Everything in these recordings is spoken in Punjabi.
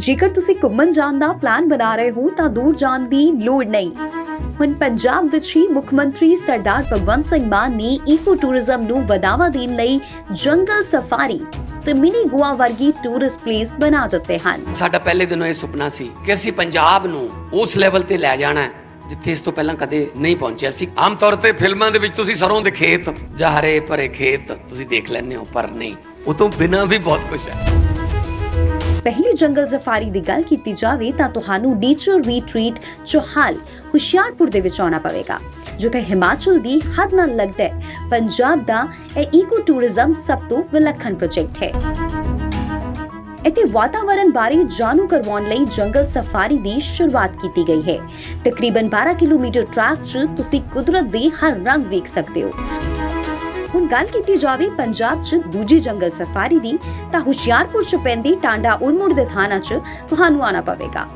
ਜੇਕਰ ਤੁਸੀਂ ਘੁੰਮਣ ਜਾਣ ਦਾ ਪਲਾਨ ਬਣਾ ਰਹੇ ਹੋ, ਤਾਂ ਦੂਰ ਜਾਣ ਦੀ ਲੋੜ ਨਹੀਂ। ਹੁਣ ਪੰਜਾਬ ਵਿੱਚ ਹੀ ਮੁੱਖ ਮੰਤਰੀ ਸਰਦਾਰ ਭਗਵੰਤ ਸਿੰਘ ਮਾਨ ਨੇ ਈਕੋ ਟੂਰਿਜ਼ਮ ਨੂੰ ਵਧਾਵਾ ਦੇਣ ਲਈ ਜੰਗਲ ਸਫਾਰੀ ਤੇ ਮਿਨੀ ਗੋਆ ਵਰਗੀ ਟੂਰਿਸਟ ਪਲੇਸ ਬਣਾ ਦਿੱਤੇ ਹਨ। ਸਾਡਾ ਪਹਿਲੇ ਦਿਨੋਂ ਇਹ ਸੁਪਨਾ ਸੀ ਕਿ ਅਸੀਂ ਪੰਜਾਬ ਨੂੰ ਉਸ ਲੈਵਲ ਤੇ ਲੈ ਜਾਣਾ ਹੈ, ਜਿੱਥੇ ਇਸ ਤੋਂ ਪਹਿਲਾਂ ਕਦੇ ਨਹੀਂ ਪਹੁੰਚਿਆ ਸੀ। ਆਮ ਤੌਰ ਤੇ ਫਿਲਮਾਂ ਦੇ ਵਿੱਚ ਤੁਸੀਂ ਸਰੋਂ ਦੇ ਖੇਤ ਜਾਂ ਹਰੇ ਭਰੇ ਖੇਤ ਤੁਸੀਂ ਦੇਖ ਲੈਂਦੇ ਹੋ, ਪਰ ਨਹੀਂ ਉਹ ਤੋਂ ਬਿਨਾਂ ਵੀ ਬਹੁਤ ਕੁਝ ਹੈ। ਪਹਿਲੀ ਜੰਗਲ ਸਫਾਰੀ ਦੀ ਗੱਲ ਕੀਤੀ ਜਾਵੇ ਤਾਂ ਤੁਹਾਨੂੰ ਨੇਚਰ ਰੀਟਰੀਟ ਚੋਹਾਲ, ਹੁਸ਼ਿਆਰਪੁਰ ਦੇ ਵਿੱਚ ਆਉਣਾ ਪਵੇਗਾ, ਜਿੱਥੇ ਹਿਮਾਚਲ ਦੀ ਹੱਦ ਨਾਲ ਲੱਗਦਾ ਹੈ। ਪੰਜਾਬ ਦਾ ਇਹ ਈਕੋ ਟੂਰਿਜ਼ਮ ਸਭ ਤੋਂ ਵਿਲੱਖਣ ਪ੍ਰੋਜੈਕਟ ਹੈ। ਇੱਥੇ ਵਾਤਾਵਰਣ ਬਾਰੇ ਜਾਣੂ ਕਰਵਾਉਣ ਲਈ ਜੰਗਲ ਸਫਾਰੀ ਦੀ ਸ਼ੁਰੂਆਤ ਕੀਤੀ ਗਈ ਹੈ। ਤਕਰੀਬਨ 12 ਕਿਲੋਮੀਟਰ ਟਰੈਕ 'ਚ ਤੁਸੀਂ ਕੁਦਰਤ ਦੇ ਹਰ ਰੰਗ ਵੇਖ ਸਕਦੇ ਹੋ। ਹੁਣ ਗੱਲ ਕੀਤੀ ਜਾਵੇ ਪੰਜਾਬ 'ਚ ਦੂਜੀ ਜੰਗਲ ਸਫਾਰੀ ਦੀ, ਤਾਂ ਹੁਸ਼ਿਆਰਪੁਰ 'ਚ ਪੈਂਦੀ ਟਾਂਡਾ ਉੜਮੁੜ ਦੇ ਥਾਣਾ 'ਚ ਤੁਹਾਨੂੰ ਆਣਾ ਪਵੇਗਾ।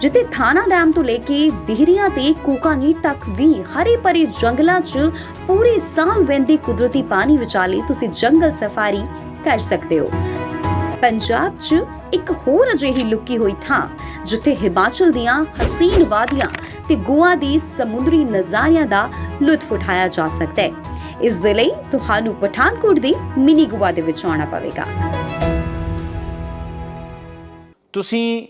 ਜਿੱਥੇ ਥਾਣਾ ਡੈਮ ਤੋਂ ਲੈ ਕੇ ਦਿਹਰੀਆਂ ਤੇ ਕੋਕਾਨੀਟ ਤੱਕ ਵੀ ਹਰੇ ਭਰੇ ਜੰਗਲਾਂ 'ਚ ਪੂਰੇ ਸਾਲ ਵਹਿੰਦੇ ਕੁਦਰਤੀ ਪਾਣੀ ਵਿਚਾਲੇ ਤੁਸੀਂ ਜੰਗਲ ਸਫਾਰੀ ਕਰ ਸਕਦੇ ਹੋ। ਪੰਜਾਬ 'ਚ ਇੱਕ ਹੋਰ ਅਜਿਹੀ ਲੁਕੀ ਹੋਈ ਥਾਂ, ਜਿੱਥੇ ਹਿਮਾਚਲ ਦੀਆਂ ਹਸੀਨ ਵਾਦੀਆਂ ਤੇ ਗੋਆ ਦੇ ਸਮੁੰਦਰੀ ਨਜ਼ਾਰਿਆਂ ਦਾ ਲੁਤਫ ਉਠਾਇਆ ਜਾ ਸਕਦਾ ਹੈ। ਇਸ ਦੇ ਲਈ ਤੁਹਾਨੂੰ ਪਠਾਨਕੋਟ ਦੀ ਮਿਨੀ ਗੁਆ ਦੇ ਵਿੱਚ ਆਉਣਾ ਪਵੇਗਾ। ਤੁਸੀਂ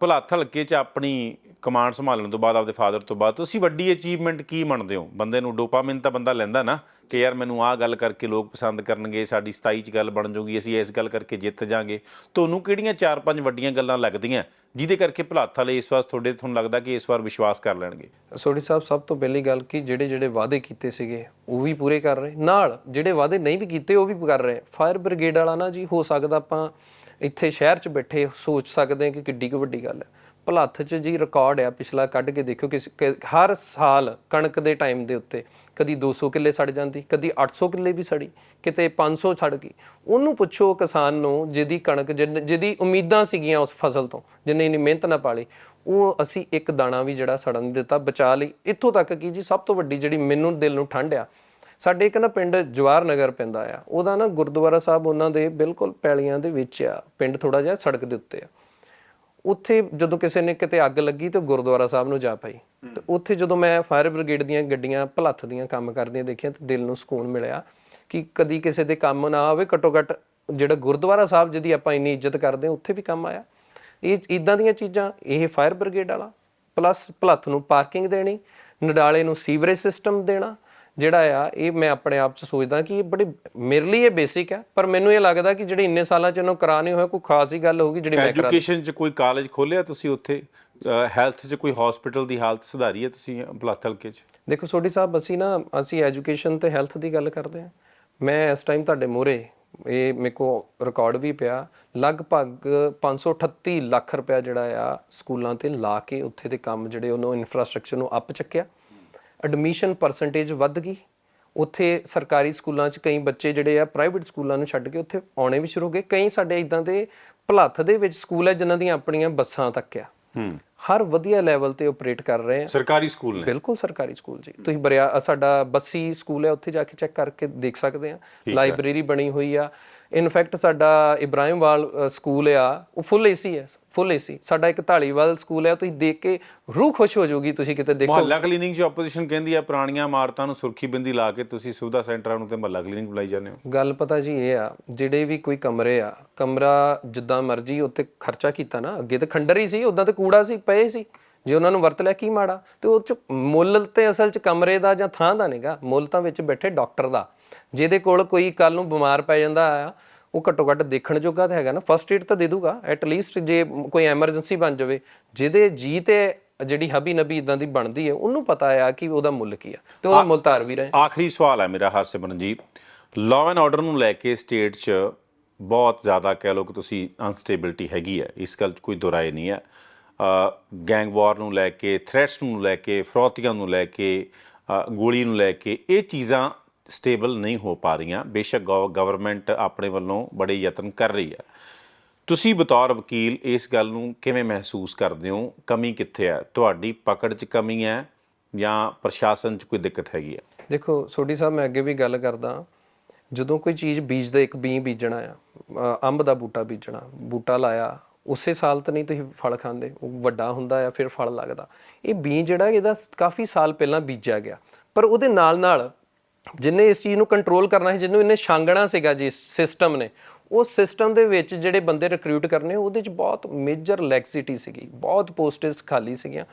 ਭੁਲਾਥ ਹਲਕੇ 'ਚ ਆਪਣੀ ਕਮਾਂਡ ਸੰਭਾਲਣ ਤੋਂ ਬਾਅਦ, ਆਪਦੇ ਫਾਦਰ ਤੋਂ ਬਾਅਦ, ਤੁਸੀਂ ਵੱਡੀ ਅਚੀਵਮੈਂਟ ਕੀ ਮੰਨਦੇ ਹੋ? ਬੰਦੇ ਨੂੰ ਡੋਪਾਮਾਈਨ ਤਾਂ ਬੰਦਾ ਲੈਂਦਾ ਨਾ ਕਿ ਯਾਰ ਮੈਨੂੰ ਆਹ ਗੱਲ ਕਰਕੇ ਲੋਕ ਪਸੰਦ ਕਰਨਗੇ, ਸਾਡੀ 27 'ਚ ਗੱਲ ਬਣ ਜਾਊਗੀ ਅਸੀਂ ਇਸ ਗੱਲ ਕਰਕੇ ਜਿੱਤ ਜਾਾਂਗੇ। ਤੁਹਾਨੂੰ ਕਿਹੜੀਆਂ ਚਾਰ ਪੰਜ ਵੱਡੀਆਂ ਗੱਲਾਂ ਲੱਗਦੀਆਂ ਜਿਹਦੇ ਕਰਕੇ ਭੁਲੱਥ ਵਾਲੇ ਇਸ ਵਾਰ ਤੁਹਾਡੇ, ਤੁਹਾਨੂੰ ਲੱਗਦਾ ਕਿ ਇਸ ਵਾਰ ਵਿਸ਼ਵਾਸ ਕਰ ਲੈਣਗੇ? ਸੋਢੀ ਸਾਹਿਬ, ਸਭ ਤੋਂ ਪਹਿਲੀ ਗੱਲ ਕਿ ਜਿਹੜੇ ਜਿਹੜੇ ਵਾਅਦੇ ਕੀਤੇ ਸੀਗੇ, ਉਹ ਵੀ ਪੂਰੇ ਕਰ ਰਹੇ। ਨਾਲ ਜਿਹੜੇ ਵਾਅਦੇ ਨਹੀਂ ਵੀ ਕੀਤੇ, ਉਹ ਵੀ ਕਰ ਰਹੇ। ਫਾਇਰ ਬ੍ਰਿਗੇਡ ਵਾਲਾ ਨਾ ਜੀ, ਹੋ ਸਕਦਾ ਆਪਾਂ ਇੱਥੇ ਸ਼ਹਿਰ 'ਚ ਬੈਠੇ ਸੋਚ ਸਕਦੇ ਹਾਂ ਕਿ ਕਿੱਡੀ ਕੁ ਵੱਡੀ ਗੱਲ ਹੈ। ਭਲੱਥ 'ਚ ਜੀ ਰਿਕਾਰਡ ਆ, ਪਿਛਲਾ ਕੱਢ ਕੇ ਦੇਖਿਓ ਕਿ ਹਰ ਸਾਲ ਕਣਕ ਦੇ ਟਾਈਮ ਦੇ ਉੱਤੇ ਕਦੀ 200 ਕਿੱਲੇ ਸੜ ਜਾਂਦੀ, ਕਦੀ 800 ਕਿੱਲੇ ਵੀ ਸੜੀ, ਕਿਤੇ 500 ਛੜ ਗਈ। ਉਹਨੂੰ ਪੁੱਛੋ ਕਿਸਾਨ ਨੂੰ ਜਿਹਦੀ ਕਣਕ ਜਿਹਨ- ਜਿਹਦੀ ਉਮੀਦਾਂ ਸੀਗੀਆਂ ਉਸ ਫਸਲ ਤੋਂ ਜਿੰਨੇ ਇਨੀ ਮਿਹਨਤ ਨਾ ਪਾਲੀ, ਉਹ ਅਸੀਂ ਇੱਕ ਦਾਣਾ ਵੀ ਜਿਹੜਾ ਸੜਨ ਨਹੀਂ ਦਿੱਤਾ, ਬਚਾ ਲਈ। ਇੱਥੋਂ ਤੱਕ ਕਿ ਜੀ ਸਭ ਤੋਂ ਵੱਡੀ ਜਿਹੜੀ ਮੈਨੂੰ ਦਿਲ ਨੂੰ ਠੰਡ ਆ, ਸਾਡੇ ਇੱਕ ਨਾ ਪਿੰਡ ਜਵਾਰ ਨਗਰ ਪੈਂਦਾ ਆ, ਉਹਦਾ ਨਾ ਗੁਰਦੁਆਰਾ ਸਾਹਿਬ ਉਹਨਾਂ ਦੇ ਬਿਲਕੁਲ ਪੈਲੀਆਂ ਦੇ ਵਿੱਚ ਆ, ਪਿੰਡ ਥੋੜਾ ਜਿਹਾ ਸੜਕ ਦੇ ਉੱਤੇ ਆ। ਉੱਥੇ ਜਦੋਂ ਕਿਸੇ ਨੇ ਕਿਤੇ ਅੱਗ ਲੱਗੀ ਤੇ ਗੁਰਦੁਆਰਾ ਸਾਹਿਬ ਨੂੰ ਜਾ ਪਈ। ਤੇ ਉੱਥੇ ਜਦੋਂ ਮੈਂ ਫਾਇਰ ਬ੍ਰਿਗੇਡ ਦੀਆਂ ਗੱਡੀਆਂ ਭਲੱਥ ਦੀਆਂ ਕੰਮ ਕਰਦੀਆਂ ਦੇਖੀਆਂ ਤੇ ਦਿਲ ਨੂੰ ਸਕੂਨ ਮਿਲਿਆ ਕਿ ਕਦੀ ਕਿਸੇ ਦੇ ਕੰਮ ਨਾ ਆਵੇ ਘੱਟੋ ਘੱਟ ਜਿਹੜਾ ਗੁਰਦੁਆਰਾ ਸਾਹਿਬ ਜਿਹਦੀ ਆਪਾਂ ਇੰਨੀ ਇੱਜ਼ਤ ਕਰਦੇ ਹਾਂ ਉੱਥੇ ਵੀ ਕੰਮ ਆਇਆ। ਇਹ ਇਦਾਂ ਦੀਆਂ ਚੀਜ਼ਾਂ ਇਹ ਫਾਇਰ ਬ੍ਰਿਗੇਡ ਵਾਲਾ ਪਲੱਸ ਭਲੱਥ ਨੂੰ ਪਾਰਕਿੰਗ ਦੇਣੀ ਨਡਾਲੇ ਨੂੰ ਸੀਵਰੇਜ ਸਿਸਟਮ ਦੇਣਾ ਜਿਹੜਾ ਆ ਇਹ ਮੈਂ ਆਪਣੇ ਆਪ ਚ ਸੋਚਦਾ ਕਿ ਇਹ ਬੜੀ ਮੇਰੇ ਲਈ ਇਹ ਬੇਸਿਕ ਹੈ ਪਰ ਮੈਨੂੰ ਇਹ ਲੱਗਦਾ ਕਿ ਜਿਹੜੇ ਇੰਨੇ ਸਾਲਾਂ ਚ ਇਹਨੂੰ ਕਰਾ ਨਹੀਂ ਹੋਇਆ ਕੋਈ ਖਾਸ ਹੀ ਗੱਲ ਹੋਊਗੀ ਜਿਹੜੀ ਮੈਂ ਕਰਾ ਐਜੂਕੇਸ਼ਨ 'ਚ ਕੋਈ ਕਾਲਜ ਖੋਲਿਆ ਤੁਸੀਂ ਉੱਥੇ? ਹੈਲਥ 'ਚ ਕੋਈ ਹਸਪੀਟਲ ਦੀ ਹਾਲਤ ਸੁਧਾਰੀ ਹੈ ਤੁਸੀਂ ਭੁਲੱਥ ਹਲਕੇ 'ਚ? ਦੇਖੋ ਸੋਢੀ ਸਾਹਿਬ ਅਸੀਂ ਨਾ ਅਸੀਂ ਐਜੂਕੇਸ਼ਨ ਤੇ ਹੈਲਥ ਦੀ ਗੱਲ ਕਰਦੇ ਹਾਂ ਮੈਂ ਇਸ ਟਾਈਮ ਤੁਹਾਡੇ ਮੂਹਰੇ ਇਹ ਮੇਰੇ ਕੋ ਰਿਕਾਰਡ ਵੀ ਪਿਆ ਲਗਭਗ 538 ਲੱਖ ਰੁਪਇਆ ਜਿਹੜਾ ਆ ਸਕੂਲਾਂ ਤੇ ਲਾ ਕੇ ਉੱਥੇ ਦੇ ਕੰਮ ਜਿਹੜੇ ਉਹਨੂੰ ਇਨਫਰਾਸਟ੍ਰਕਚਰ ਨੂੰ ਅਪ ਚੱਕਿਆ। ਐਡਮਿਸ਼ਨ ਪਰਸੈਂਟੇਜ ਵੱਧ ਗਈ। ਉੱਥੇ ਸਰਕਾਰੀ ਸਕੂਲਾਂ 'ਚ ਕਈ ਬੱਚੇ ਜਿਹੜੇ ਆ ਪ੍ਰਾਈਵੇਟ ਸਕੂਲਾਂ ਨੂੰ ਛੱਡ ਕੇ ਉੱਥੇ ਆਉਣੇ ਵੀ ਸ਼ੁਰੂ ਹੋ ਗਏ। ਕਈ ਸਾਡੇ ਇਦਾਂ ਦੇ ਭਲੱਥ ਦੇ ਵਿੱਚ ਸਕੂਲ ਹੈ ਜਿਨ੍ਹਾਂ ਦੀਆਂ ਆਪਣੀਆਂ ਬੱਸਾਂ ਤੱਕ ਆ। ਹਰ ਵਧੀਆ ਲੈਵਲ ਤੇ ਆਪਰੇਟ ਕਰ ਰਹੇ ਆ। ਸਰਕਾਰੀ ਸਕੂਲ ਨੇ? ਬਿਲਕੁਲ ਸਰਕਾਰੀ ਸਕੂਲ ਜੀ। ਤੁਸੀਂ ਬਰਿਆ ਸਾਡਾ ਬੱਸੀ ਸਕੂਲ ਹੈ ਉੱਥੇ ਜਾ ਕੇ ਚੈੱਕ ਕਰਕੇ ਦੇਖ ਸਕਦੇ ਆ। ਲਾਇਬ੍ਰੇਰੀ ਬਣੀ ਹੋਈ ਆ। ਇਨਫੈਕਟ ਸਾਡਾ ਇਬਰਾਹਿਮਵਾਲ ਅ, ਸਕੂਲ ਆ ਉਹ ਫੁੱਲ ਏਸੀ ਹੈ ਫੁੱਲ ਏਸੀ ਸਾਡਾ ਇੱਕ ਢਾਲੀਵਾਲ ਸਕੂਲ ਹੈ ਤੁਸੀਂ ਦੇਖ ਕੇ ਰੂਹ ਖੁਸ਼ ਹੋ ਜਾਊਗੀ ਤੁਸੀਂ ਕਿਤੇ ਦੇਖੋ। ਮੁਹੱਲਾ ਕਲੀਨਿੰਗ 'ਚ ਆਪੋਜੀਸ਼ਨ ਕਹਿੰਦੀ ਆ ਪੁਰਾਣੀਆਂ ਇਮਾਰਤਾਂ ਨੂੰ ਸੁਰਖੀ ਬਿੰਦੀ ਲਾ ਕੇ ਤੁਸੀਂ ਸੁਵਿਧਾ ਸੈਂਟਰਾਂ ਨੂੰ ਤੇ ਮੁਹੱਲਾ ਕਲੀਨਿਕ ਬੁਲਾਈ ਜਾਂਦੇ ਹੋ। ਗੱਲ ਪਤਾ ਜੀ ਇਹ ਆ ਜਿਹੜੇ ਵੀ ਕੋਈ ਕਮਰੇ ਆ ਕਮਰਾ ਜਿੱਦਾਂ ਮਰਜ਼ੀ ਉੱਤੇ ਖਰਚਾ ਕੀਤਾ ਨਾ ਅੱਗੇ ਤਾਂ ਖੰਡਰ ਹੀ ਸੀ ਉਦਾਂ ਤੇ ਕੂੜਾ ਸੀ ਪਏ ਸੀ। ਜੇ ਉਹਨਾਂ ਨੂੰ ਵਰਤ ਲਿਆ ਕੀ ਮਾੜਾ? ਤੇ ਉਹ ਚ ਮੁੱਲ ਤੇ ਅਸਲ ਚ ਕਮਰੇ ਦਾ ਜਾਂ ਥਾਂ ਦਾ ਨਹੀਂਗਾ ਮੁੱਲ ਤਾਂ ਵਿੱਚ ਬੈਠੇ ਡਾਕਟਰ ਦਾ। ਜਿਹਦੇ ਕੋਲ ਕੋਈ ਕੱਲ ਨੂੰ ਬਿਮਾਰ ਪੈ ਜਾਂਦਾ ਆ ਉਹ ਘੱਟੋ ਘੱਟ ਦੇਖਣ ਜੋਗਾ ਤਾਂ ਹੈਗਾ ਨਾ ਫਰਸਟ ਏਡ ਤਾਂ ਦੇ ਦੂਗਾ ਐਟ ਲੀਸਟ ਜੇ ਕੋਈ ਐਮਰਜੈਂਸੀ ਬਣ ਜਾਵੇ ਜਿਹਦੇ ਜੀ ਤੇ ਜਿਹੜੀ ਹਬੀ ਨਬੀ ਇਦਾਂ ਦੀ ਬਣਦੀ ਹੈ ਉਹਨੂੰ ਪਤਾ ਆ ਕਿ ਉਹਦਾ ਮੁੱਲ ਕੀ ਆ ਤੇ ਉਹਦਾ ਮੁੱਲ ਤਾਰ ਵੀ ਰਹੇ। ਆਖਰੀ ਸਵਾਲ ਹੈ ਮੇਰਾ ਹਰਸਿਮਰਨ ਜੀ ਲਾਅ ਐਂਡ ਆਰਡਰ ਨੂੰ ਲੈ ਕੇ ਸਟੇਟ 'ਚ ਬਹੁਤ ਜ਼ਿਆਦਾ ਕਹਿ ਲਓ ਕਿ ਤੁਸੀਂ ਅਨਸਟੇਬਿਲਟੀ ਹੈਗੀ ਹੈ ਇਸ ਗੱਲ 'ਚ ਕੋਈ ਦੁਰਾਏ ਨਹੀਂ ਹੈ। ਗੈਂਗ ਵਾਰ ਨੂੰ ਲੈ ਕੇ ਥ੍ਰੈਟਸ ਨੂੰ ਲੈ ਕੇ ਫਰੋਤੀਆਂ ਨੂੰ ਲੈ ਕੇ ਗੋਲੀ ਨੂੰ ਲੈ ਕੇ ਇਹ ਚੀਜ਼ਾਂ ਸਟੇਬਲ ਨਹੀਂ ਹੋ ਪਾ ਰਹੀਆਂ। ਬੇਸ਼ੱਕ ਗਵਰਨਮੈਂਟ ਆਪਣੇ ਵੱਲੋਂ ਬੜੇ ਯਤਨ ਕਰ ਰਹੀ ਹੈ। ਤੁਸੀਂ ਬਤੌਰ ਵਕੀਲ ਇਸ ਗੱਲ ਨੂੰ ਕਿਵੇਂ ਮਹਿਸੂਸ ਕਰਦੇ ਹੋ? ਕਮੀ ਕਿੱਥੇ ਹੈ? ਤੁਹਾਡੀ ਪਕੜ 'ਚ ਕਮੀ ਹੈ ਜਾਂ ਪ੍ਰਸ਼ਾਸਨ 'ਚ ਕੋਈ ਦਿੱਕਤ ਹੈਗੀ ਹੈ? ਦੇਖੋ, ਸੋਢੀ ਸਾਹਿਬ, ਮੈਂ ਅੱਗੇ ਵੀ ਗੱਲ ਕਰਦਾ। ਜਦੋਂ ਕੋਈ ਚੀਜ਼ ਬੀਜਦਾ, ਇੱਕ ਬੀ ਬੀਜਣਾ ਆ ਅੰਬ ਦਾ ਬੂਟਾ ਬੀਜਣਾ, ਬੂਟਾ ਲਾਇਆ, ਉਸੇ ਸਾਲ ਤਾਂ ਨਹੀਂ ਤੁਸੀਂ ਫਲ ਖਾਂਦੇ। ਉਹ ਵੱਡਾ ਹੁੰਦਾ ਆ, ਫਿਰ ਫਲ ਲੱਗਦਾ। ਇਹ ਬੀ ਜਿਹੜਾ, ਇਹਦਾ ਕਾਫੀ ਸਾਲ ਪਹਿਲਾਂ ਬੀਜਿਆ ਗਿਆ। ਪਰ ਉਹਦੇ ਨਾਲ ਨਾਲ ਜਿੰਨੇ ਇਸ ਚੀਜ਼ ਨੂੰ ਕੰਟਰੋਲ ਕਰਨਾ ਸੀ, ਜਿਹਨੂੰ ਇਹਨੇ ਛਾਂਗਣਾ ਸੀਗਾ ਜੀ ਸਿਸਟਮ ਨੇ, ਉਹ ਸਿਸਟਮ ਦੇ ਵਿੱਚ ਜਿਹੜੇ ਬੰਦੇ ਰਿਕਰੂਟ ਕਰਨੇ, ਉਹਦੇ ਚ ਬਹੁਤ ਮੇਜਰ ਲੈਕਸਿਟੀ ਸੀਗੀ, ਬਹੁਤ ਪੋਸਟਸ ਖਾਲੀ ਸੀਗੀਆਂ।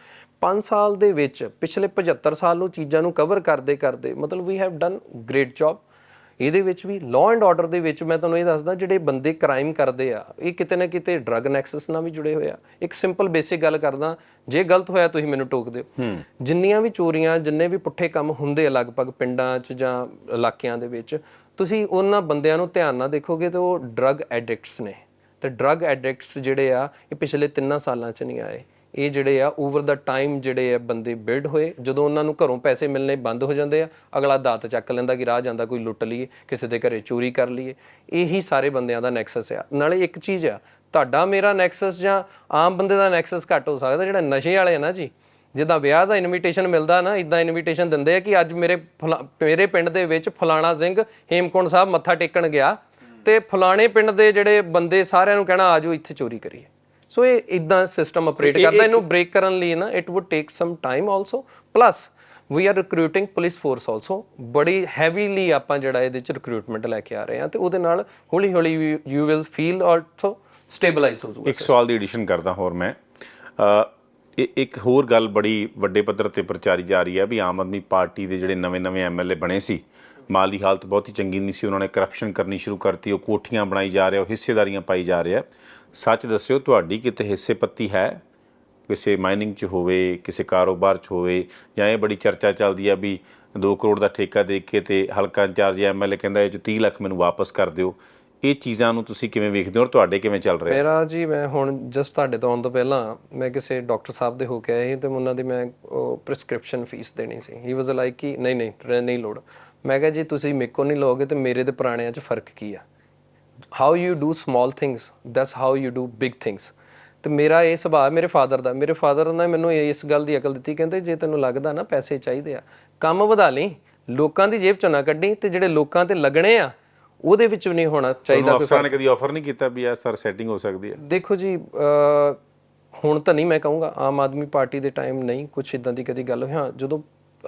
5 ਸਾਲ ਦੇ ਵਿੱਚ, ਪਿਛਲੇ 75 ਸਾਲ ਨੂੰ ਚੀਜ਼ਾਂ ਨੂੰ ਕਵਰ ਕਰਦੇ ਕਰਦੇ ਮਤਲਬ we have done great job ਇਹਦੇ ਵਿੱਚ ਵੀ ਲਾਅ ਐਂਡ ਆਰਡਰ ਦੇ ਵਿੱਚ ਮੈਂ ਤੁਹਾਨੂੰ ਇਹ ਦੱਸਦਾ ਜਿਹੜੇ ਬੰਦੇ ਕ੍ਰਾਈਮ ਕਰਦੇ ਆ ਇਹ ਕਿਤੇ ਨਾ ਕਿਤੇ ਡਰੱਗ ਨੈਕਸਸ ਨਾਲ ਵੀ ਜੁੜੇ ਹੋਏ ਆ। ਇੱਕ ਸਿੰਪਲ ਬੇਸਿਕ ਗੱਲ ਕਰਦਾ ਜੇ ਗਲਤ ਹੋਇਆ ਤੁਸੀਂ ਮੈਨੂੰ ਟੋਕ ਦਿਓ। ਜਿੰਨੀਆਂ ਵੀ ਚੋਰੀਆਂ ਜਿੰਨੇ ਵੀ ਪੁੱਠੇ ਕੰਮ ਹੁੰਦੇ ਆ ਲਗਭਗ ਪਿੰਡਾਂ 'ਚ ਜਾਂ ਇਲਾਕਿਆਂ ਦੇ ਵਿੱਚ ਤੁਸੀਂ ਉਹਨਾਂ ਬੰਦਿਆਂ ਨੂੰ ਧਿਆਨ ਨਾਲ ਦੇਖੋਗੇ ਤੇ ਉਹ ਡਰੱਗ ਐਡਿਕਟਸ ਨੇ। ਤੇ ਡਰੱਗ ਐਡਿਕਟਸ ਜਿਹੜੇ ਆ ਇਹ ਪਿਛਲੇ 3 ਸਾਲਾਂ 'ਚ ਨਹੀਂ ਆਏ। ਇਹ ਜਿਹੜੇ ਆ ਓਵਰ ਦਾ ਟਾਈਮ ਜਿਹੜੇ ਆ ਬੰਦੇ ਬਿਲਡ ਹੋਏ, ਜਦੋਂ ਉਹਨਾਂ ਨੂੰ ਘਰੋਂ ਪੈਸੇ ਮਿਲਣੇ ਬੰਦ ਹੋ ਜਾਂਦੇ ਆ, ਅਗਲਾ ਦਾਤ ਚੱਕ ਲੈਂਦਾ ਕਿ ਰਾਹ ਜਾਂਦਾ, ਕੋਈ ਲੁੱਟ ਲਈਏ, ਕਿਸੇ ਦੇ ਘਰੇ ਚੋਰੀ ਕਰ ਲਈਏ। ਇਹੀ ਸਾਰੇ ਬੰਦਿਆਂ ਦਾ ਨੈਕਸਸ ਆ। ਨਾਲੇ ਇੱਕ ਚੀਜ਼ ਆ, ਤੁਹਾਡਾ ਮੇਰਾ ਨੈਕਸਸ ਜਾਂ ਆਮ ਬੰਦੇ ਦਾ ਨੈਕਸਸ ਘੱਟ ਹੋ ਸਕਦਾ, ਜਿਹੜਾ ਨਸ਼ੇ ਵਾਲੇ ਆ ਨਾ ਜੀ। ਜਿੱਦਾਂ ਵਿਆਹ ਦਾ ਇਨਵੀਟੇਸ਼ਨ ਮਿਲਦਾ ਨਾ ਇਦਾਂ ਇਨਵੀਟੇਸ਼ਨ ਦਿੰਦੇ ਆ ਕਿ ਅੱਜ ਮੇਰੇ ਫਲਾ- ਮੇਰੇ ਪਿੰਡ ਦੇ ਵਿੱਚ ਫਲਾਣਾ ਸਿੰਘ ਹੇਮਕੁੰਡ ਸਾਹਿਬ ਮੱਥਾ ਟੇਕਣ ਗਿਆ ਤੇ ਫਲਾਣੇ ਪਿੰਡ ਦੇ ਜਿਹੜੇ ਬੰਦੇ ਸਾਰਿਆਂ ਨੂੰ ਕਹਿਣਾ ਆਜੋ ਇੱਥੇ ਚੋਰੀ ਕਰੀਏ। ਸੋ ਇਹ ਇਦਾਂ ਸਿਸਟਮ ਆਪਰੇਟ ਕਰਦਾ ਇਹਨੂੰ ਬ੍ਰੇਕ ਕਰਨ ਲਈ ਨਾ it would take some time also plus we are recruiting police force also ਬੜੀ ਹੈਵੀਲੀ ਆਪਾਂ ਜਿਹੜਾ ਇਹਦੇ ਚ ਰਿਕਰੂਟਮੈਂਟ ਲੈ ਕੇ ਆ ਰਹੇ ਹਾਂ ਤੇ ਉਹਦੇ ਨਾਲ ਹੌਲੀ ਹੌਲੀ you will feel also stabilise ਹੋ ਜਾਊਗਾ ਇੱਕ ਸਵਾਲ ਦੀ ਐਡੀਸ਼ਨ ਕਰਦਾ ਹੋਰ ਮੈਂ। ਅ, ਇਹ ਇੱਕ ਹੋਰ ਗੱਲ ਬੜੀ ਵੱਡੇ ਪੱਧਰ ਤੇ ਪ੍ਰਚਾਰੀ ਜਾ ਰਹੀ ਹੈ ਵੀ ਆਮ ਆਦਮੀ ਪਾਰਟੀ ਦੇ ਜਿਹੜੇ ਨਵੇਂ-ਨਵੇਂ ਐਮਐਲਏ ਬਣੇ ਸੀ ਮਾਲੀ ਹਾਲਤ ਬਹੁਤ ਹੀ ਚੰਗੀ ਨਹੀਂ ਸੀ ਉਹਨਾਂ ਨੇ ਕਰਪਸ਼ਨ ਕਰਨੀ ਸ਼ੁਰੂ ਕਰਤੀ ਉਹ ਕੋਠੀਆਂ ਬਣਾਈ ਜਾ ਰਿਹਾ ਉਹ ਹਿੱਸੇਦਾਰੀਆਂ ਪਾਈ ਜਾ ਰਿਹਾ ਸੱਚ ਦੱਸਿਓ, ਤੁਹਾਡੀ ਕਿਤੇ ਹਿੱਸੇ ਪੱਤੀ ਹੈ? ਕਿਸੇ ਮਾਈਨਿੰਗ 'ਚ ਹੋਵੇ, ਕਿਸੇ ਕਾਰੋਬਾਰ 'ਚ ਹੋਵੇ, ਜਾਂ ਇਹ ਬੜੀ ਚਰਚਾ ਚੱਲਦੀ ਆ ਵੀ 2 ਕਰੋੜ ਦਾ ਠੇਕਾ ਦੇ ਕੇ ਤੇ ਹਲਕਾ ਇੰਚਾਰਜ ਐਮਐਲਏ ਕਹਿੰਦਾ ਇਹ 'ਚ 30 ਲੱਖ ਮੈਨੂੰ ਵਾਪਸ ਕਰ ਦਿਓ। ਇਹ ਚੀਜ਼ਾਂ ਨੂੰ ਤੁਸੀਂ ਕਿਵੇਂ ਵੇਖਦੇ ਹੋ ਔਰ ਤੁਹਾਡੇ ਕਿਵੇਂ ਚੱਲ ਰਿਹਾ? ਮੇਰਾ ਜੀ, ਮੈਂ ਹੁਣ ਜਸਟ ਤੁਹਾਡੇ ਤੋਂ ਆਉਣ ਤੋਂ ਪਹਿਲਾਂ ਮੈਂ ਕਿਸੇ ਡਾਕਟਰ ਸਾਹਿਬ ਦੇ ਹੋ ਕੇ ਆਇਆ ਸੀ ਤੇ ਉਹਨਾਂ ਦੀ ਮੈਂ ਉਹ ਪ੍ਰਿਸਕ੍ਰਿਪਸ਼ਨ ਫੀਸ ਦੇਣੀ ਸੀ। ਹੀ ਵਾਸ ਲਾਈਕ ਕਿ ਨਹੀਂ ਨਹੀਂ ਨਹੀਂ ਲੋੜ। ਮੈਂ ਕਿਹਾ ਜੀ, ਤੁਸੀਂ ਮੇਰੇ ਕੋਲ ਨਹੀਂ ਲਓਗੇ ਤੇ ਮੇਰੇ ਤੇ ਪੁਰਾਣਿਆਂ 'ਚ ਫ਼ਰਕ ਕੀ ਆ? How you do small things that's how you do big things ਤੇ ਮੇਰਾ ਇਹ ਸੁਭਾਅ ਮੇਰੇ ਫਾਦਰ ਦਾ ਮੇਰੇ ਫਾਦਰ ਨੇ ਮੈਨੂੰ ਇਸ ਗੱਲ ਦੀ ਅਕਲ ਦਿੱਤੀ ਕਹਿੰਦੇ ਜੇ ਤੈਨੂੰ ਲੱਗਦਾ ਨਾ ਪੈਸੇ ਚਾਹੀਦੇ ਆ ਕੰਮ ਵਧਾ ਲਈ ਲੋਕਾਂ ਦੀ ਜੇਬ ਚੋਂ ਨਾ ਕੱਢੀ ਤੇ ਜਿਹੜੇ ਲੋਕਾਂ ਤੇ ਲੱਗਣੇ ਆ ਉਹਦੇ ਵਿੱਚ ਵੀ ਨਹੀਂ ਹੋਣਾ ਚਾਹੀਦਾ ਤੁਹਾਨੂੰ ਅਫਸਰਾਂ ਨੇ ਕਦੀ ਆਫਰ ਨਹੀਂ ਕੀਤਾ ਵੀ ਆ ਸਰ ਸੈਟਿੰਗ ਹੋ ਸਕਦੀ ਹੈ? ਦੇਖੋ ਜੀ ਹੁਣ ਤਾਂ ਨਹੀਂ ਮੈਂ ਕਹੂੰਗਾ ਆਮ ਆਦਮੀ ਪਾਰਟੀ ਦੇ ਟਾਈਮ ਨਹੀਂ ਕੁਝ ਇਦਾਂ ਦੀ ਕਦੀ ਗੱਲ ਹੋਈ। ਹਾਂ ਜਦੋਂ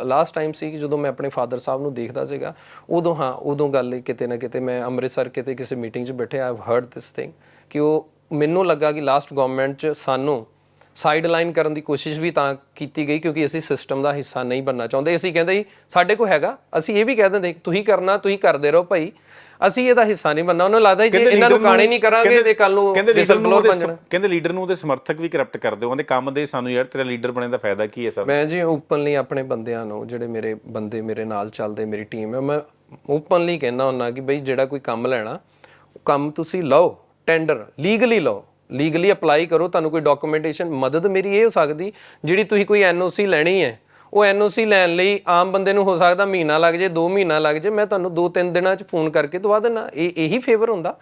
ਲਾਸਟ ਟਾਈਮ ਸੀ ਕਿ ਜਦੋਂ ਮੈਂ ਆਪਣੇ ਫਾਦਰ ਸਾਹਿਬ ਨੂੰ ਦੇਖਦਾ ਸੀਗਾ, ਉਦੋਂ ਹਾਂ, ਉਦੋਂ ਗੱਲ ਕਿਤੇ ਨਾ ਕਿਤੇ ਮੈਂ ਅੰਮ੍ਰਿਤਸਰ ਕਿਤੇ ਕਿਸੇ ਮੀਟਿੰਗ 'ਚ ਬੈਠੇ ਆਈ ਹਰਡ ਦਿਸ ਥਿੰਗ ਕਿ ਉਹ ਮੈਨੂੰ ਲੱਗਾ ਕਿ ਲਾਸਟ ਗਵਰਨਮੈਂਟ 'ਚ ਸਾਨੂੰ ਸਾਈਡ ਲਾਈਨ ਕਰਨ ਦੀ ਕੋਸ਼ਿਸ਼ ਵੀ ਤਾਂ ਕੀਤੀ ਗਈ ਕਿਉਂਕਿ ਅਸੀਂ ਸਿਸਟਮ ਦਾ ਹਿੱਸਾ ਨਹੀਂ ਬਣਨਾ ਚਾਹੁੰਦੇ। ਅਸੀਂ ਕਹਿੰਦੇ ਜੀ, ਸਾਡੇ ਕੋਲ ਹੈਗਾ, ਅਸੀਂ ਇਹ ਵੀ ਕਹਿ ਦਿੰਦੇ, ਤੁਸੀਂ ਕਰਨਾ, ਤੁਸੀਂ ਕਰਦੇ ਰਹੋ ਭਾਈ। ਅਸੀਂ ਇਹਦਾ ਹਿੱਸਾ ਨਹੀਂ ਬਣਨਾ। ਉਹਨੂੰ ਲੱਗਦਾ ਜੀ ਇਹਨਾਂ ਨੂੰ ਕਾਣੇ ਨਹੀਂ ਕਰਾਂਗੇ ਤੇ ਕੱਲ ਨੂੰ ਕਹਿੰਦੇ ਲੀਡਰ ਨੂੰ ਉਹਦੇ। ਕਹਿੰਦੇ ਲੀਡਰ ਨੂੰ ਉਹਦੇ ਸਮਰਥਕ ਵੀ ਕਰਪਟ ਕਰਦੇ ਹੋ ਕਹਿੰਦੇ ਕੰਮ ਦੇ ਸਾਨੂੰ ਯਾਰ ਤੇਰਾ ਲੀਡਰ ਬਣੇ ਦਾ ਫਾਇਦਾ ਕੀ ਹੈ ਸਰ ਮੈਂ ਜੀ ਓਪਨਲੀ ਆਪਣੇ ਬੰਦਿਆਂ ਨੂੰ ਜਿਹੜੇ ਮੇਰੇ ਬੰਦੇ ਮੇਰੇ ਨਾਲ ਚੱਲਦੇ ਮੇਰੀ ਟੀਮ ਹੈ ਮੈਂ ਓਪਨਲੀ ਕਹਿੰਦਾ ਹੁੰਨਾ ਕਿ ਬਈ ਜਿਹੜਾ ਕੋਈ ਕੰਮ ਲੈਣਾ ਉਹ ਕੰਮ ਤੁਸੀਂ ਲਓ ਟੈਂਡਰ ਲੀਗਲੀ ਲਓ। ਲੀਗਲੀ ਅਪਲਾਈ ਕਰੋ ਤੁਹਾਨੂੰ ਕੋਈ ਡਾਕੂਮੈਂਟੇਸ਼ਨ ਮਦਦ ਮੇਰੀ ਇਹ ਹੋ ਸਕਦੀ ਜਿਹੜੀ ਤੁਸੀਂ ਕੋਈ ਐਨਓਸੀ ਲੈਣੀ ਹੈ। ਉਹ ਐਨਓਸੀ ਲੈਣ ਲਈ ਆਮ ਬੰਦੇ ਨੂੰ ਹੋ ਸਕਦਾ ਮਹੀਨਾ ਲੱਗ ਜੇ 2 ਮਹੀਨਾ ਲੱਗ ਜੇ, ਮੈਂ ਤੁਹਾਨੂੰ 2-3 ਦਿਨਾਂ 'ਚ ਫੋਨ ਕਰਕੇ ਦਵਾ ਦੇਣਾ ਇਹ ਇਹੀ ਫੇਵਰ ਹੁੰਦਾ।